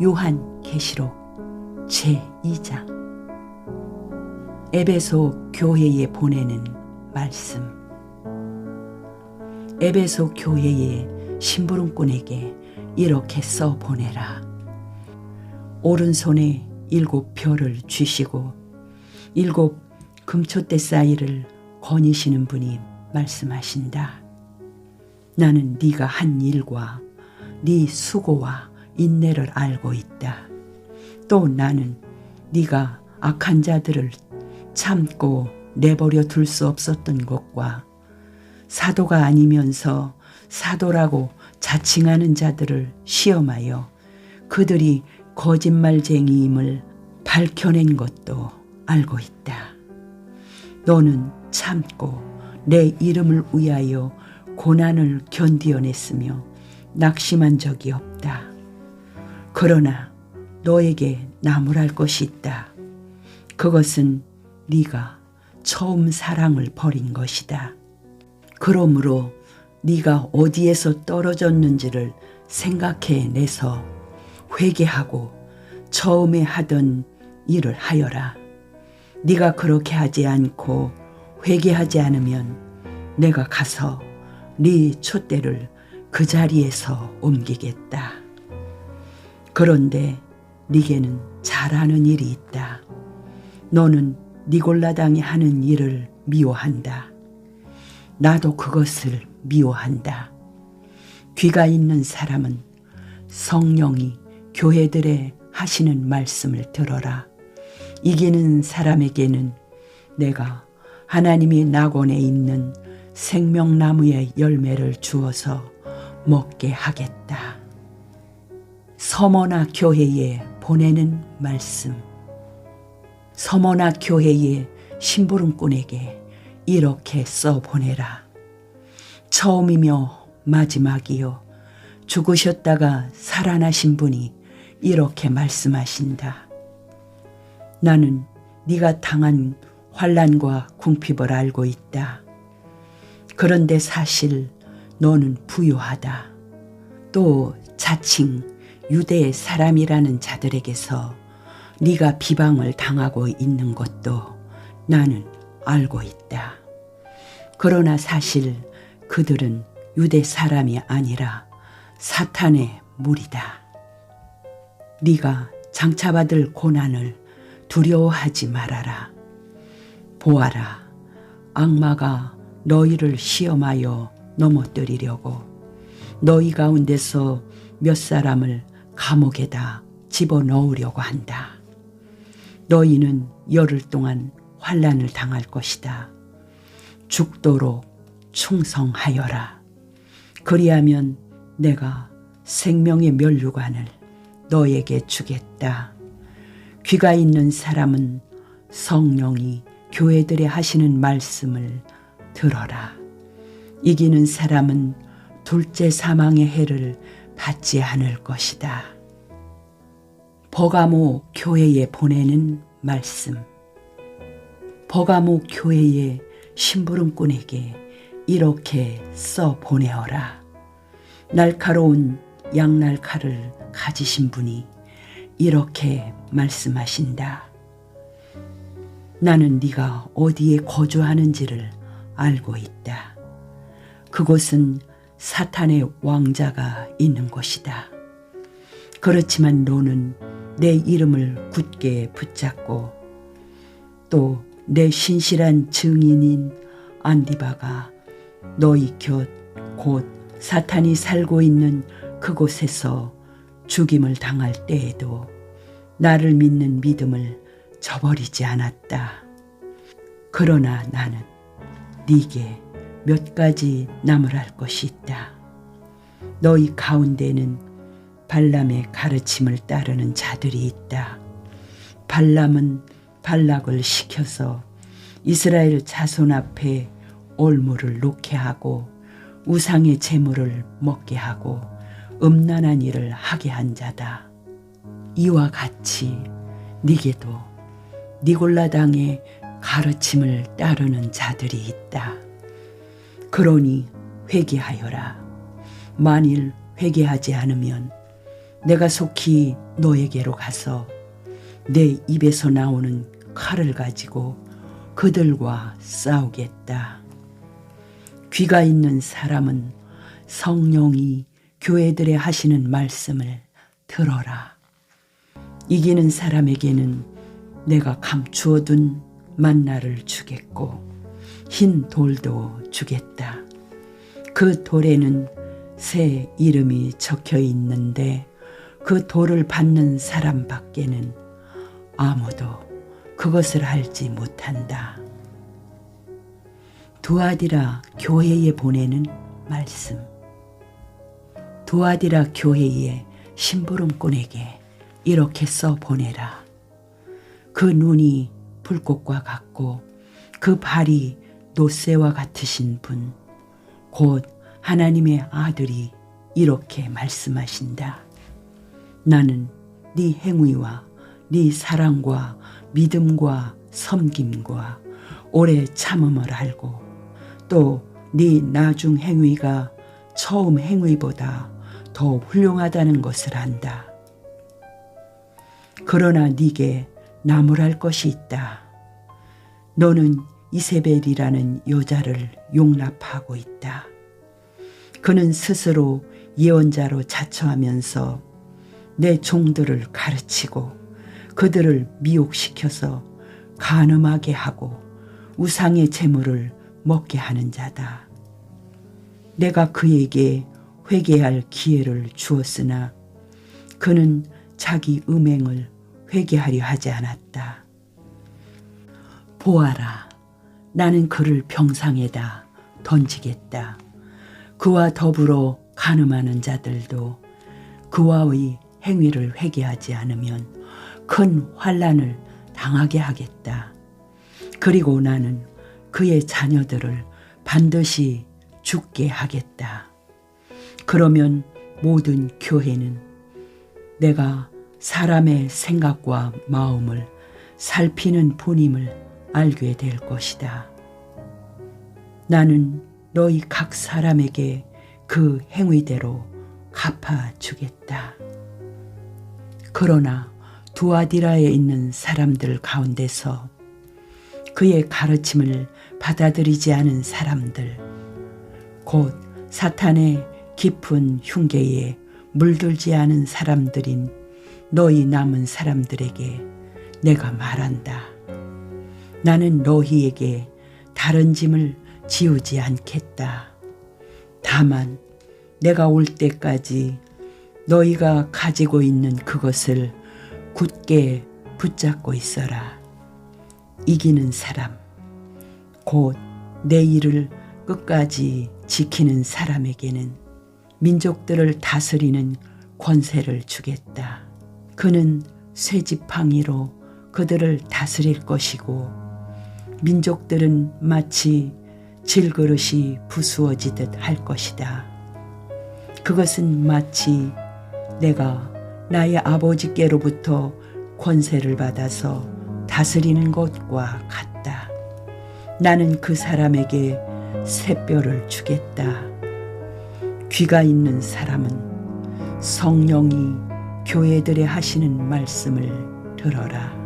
요한 계시록 제2장. 에베소 교회에 보내는 말씀. 에베소 교회의 심부름꾼에게 이렇게 써 보내라. 오른손에 일곱 별을 쥐시고 일곱 금초대 사이를 거니시는 분이 말씀하신다. 나는 네가 한 일과 네 수고와 인내를 알고 있다. 또 나는 네가 악한 자들을 참고 내버려 둘 수 없었던 것과 사도가 아니면서 사도라고 자칭하는 자들을 시험하여 그들이 거짓말쟁이임을 밝혀낸 것도 알고 있다. 너는 참고 내 이름을 위하여 고난을 견디어냈으며 낙심한 적이 없다. 그러나 너에게 나무랄 것이 있다. 그것은 네가 처음 사랑을 버린 것이다. 그러므로 네가 어디에서 떨어졌는지를 생각해 내서 회개하고 처음에 하던 일을 하여라. 네가 그렇게 하지 않고 회개하지 않으면 내가 가서 네 촛대를 그 자리에서 옮기겠다. 그런데 네게는 잘하는 일이 있다. 너는 니골라당이 하는 일을 미워한다. 나도 그것을 미워한다. 귀가 있는 사람은 성령이 교회들에 하시는 말씀을 들어라. 이기는 사람에게는 내가 하나님의 낙원에 있는 생명나무의 열매를 주어서 먹게 하겠다. 서머나 교회에 보내는 말씀. 서머나 교회의 심부름꾼에게 이렇게 써 보내라. 처음이며 마지막이요. 죽으셨다가 살아나신 분이 이렇게 말씀하신다. 나는 네가 당한 환란과 궁핍을 알고 있다. 그런데 사실 너는 부유하다. 또 자칭 유대 사람이라는 자들에게서 네가 비방을 당하고 있는 것도 나는 알고 있다. 그러나 사실 그들은 유대 사람이 아니라 사탄의 무리다. 네가 장차받을 고난을 두려워하지 말아라. 보아라, 악마가 너희를 시험하여 넘어뜨리려고 너희 가운데서 몇 사람을 감옥에다 집어넣으려고 한다. 너희는 열흘 동안 환란을 당할 것이다. 죽도록 충성하여라. 그리하면 내가 생명의 면류관을 너에게 주겠다. 귀가 있는 사람은 성령이 교회들에 하시는 말씀을 들어라. 이기는 사람은 둘째 사망의 해를 받지 않을 것이다. 버가모 교회에 보내는 말씀. 버가모 교회의 심부름꾼에게 이렇게 써 보내어라. 날카로운 양날칼을 가지신 분이 이렇게 말씀하신다. 나는 네가 어디에 거주하는지를 알고 있다. 그곳은 사탄의 왕자가 있는 곳이다. 그렇지만 너는 내 이름을 굳게 붙잡고 또 내 신실한 증인인 안디바가 너희 곁 곧 사탄이 살고 있는 그곳에서 죽임을 당할 때에도 나를 믿는 믿음을 저버리지 않았다. 그러나 나는 네게 몇 가지 나무랄 것이 있다. 너희 가운데는 발람의 가르침을 따르는 자들이 있다. 발람은 발락을 시켜서 이스라엘 자손 앞에 올무를 놓게 하고 우상의 재물을 먹게 하고 음란한 일을 하게 한 자다. 이와 같이 네게도 니골라당의 가르침을 따르는 자들이 있다. 그러니 회개하여라. 만일 회개하지 않으면 내가 속히 너에게로 가서 내 입에서 나오는 칼을 가지고 그들과 싸우겠다. 귀가 있는 사람은 성령이 교회들에 하시는 말씀을 들어라. 이기는 사람에게는 내가 감추어둔 만나를 주겠고 흰 돌도 주겠다. 그 돌에는 새 이름이 적혀 있는데 그 돌을 받는 사람 밖에는 아무도 그것을 알지 못한다. 두아디라 교회에 보내는 말씀. 두아디라 교회의 심부름꾼에게 이렇게 써 보내라. 그 눈이 불꽃과 같고 그 발이 노새와 같으신 분, 곧 하나님의 아들이 이렇게 말씀하신다. 나는 네 행위와 네 사랑과 믿음과 섬김과 오래 참음을 알고 또 네 나중 행위가 처음 행위보다 더 훌륭하다는 것을 안다. 그러나 네게 나무랄 것이 있다. 너는 이세벨이라는 여자를 용납하고 있다. 그는 스스로 예언자로 자처하면서 내 종들을 가르치고 그들을 미혹시켜서 간음하게 하고 우상의 재물을 먹게 하는 자다. 내가 그에게 회개할 기회를 주었으나 그는 자기 음행을 회개하려 하지 않았다. 보아라, 나는 그를 병상에다 던지겠다. 그와 더불어 간음하는 자들도 그와의 행위를 회개하지 않으면 큰 환란을 당하게 하겠다. 그리고 나는 그의 자녀들을 반드시 죽게 하겠다. 그러면 모든 교회는 내가 사람의 생각과 마음을 살피는 분임을 알게 될 것이다. 나는 너희 각 사람에게 그 행위대로 갚아주겠다. 그러나 두아디라에 있는 사람들 가운데서 그의 가르침을 받아들이지 않은 사람들, 곧 사탄의 깊은 흉계에 물들지 않은 사람들인 너희 남은 사람들에게 내가 말한다. 나는 너희에게 다른 짐을 지우지 않겠다. 다만 내가 올 때까지 너희가 가지고 있는 그것을 굳게 붙잡고 있어라. 이기는 사람, 곧 내 일을 끝까지 지키는 사람에게는 민족들을 다스리는 권세를 주겠다. 그는 쇠지팡이로 그들을 다스릴 것이고 민족들은 마치 질그릇이 부수어지듯 할 것이다. 그것은 마치 내가 나의 아버지께로부터 권세를 받아서 다스리는 것과 같다. 나는 그 사람에게 새뼈를 주겠다. 귀가 있는 사람은 성령이 교회들에 하시는 말씀을 들어라.